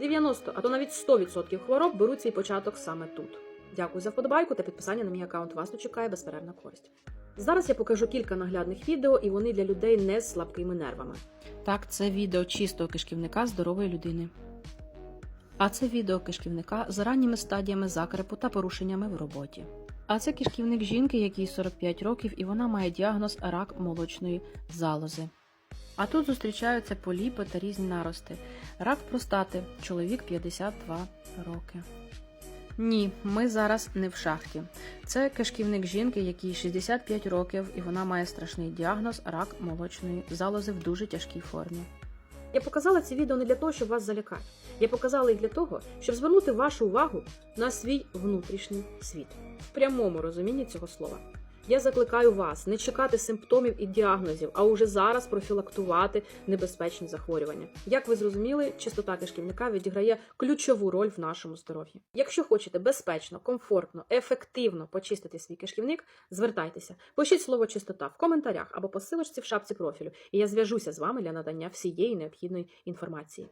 90, а то навіть 100% хвороб беруть свій початок саме тут. Дякую за вподобайку та підписання на мій аккаунт. Вас тут чекає безперервна користь. Зараз я покажу кілька наглядних відео, і вони для людей не з слабкими нервами. Так, це відео чистого кишківника здорової людини. А це відео кишківника з ранніми стадіями закрепу та порушеннями в роботі. А це кишківник жінки, якій 45 років, і вона має діагноз рак молочної залози. А тут зустрічаються поліпи та різні нарости. Рак простати, чоловік 52 роки. Ні, ми зараз не в шахті. Це кишківник жінки, якій 65 років, і вона має страшний діагноз рак молочної залози в дуже тяжкій формі. Я показала ці відео не для того, щоб вас залякати. Я показала їх для того, щоб звернути вашу увагу на свій внутрішній світ в прямому розумінні цього слова. Я закликаю вас не чекати симптомів і діагнозів, а уже зараз профілактувати небезпечні захворювання. Як ви зрозуміли, чистота кишківника відіграє ключову роль в нашому здоров'ї. Якщо хочете безпечно, комфортно, ефективно почистити свій кишківник, звертайтеся, пишіть слово чистота в коментарях або по силочці в шапці профілю, і я зв'яжуся з вами для надання всієї необхідної інформації.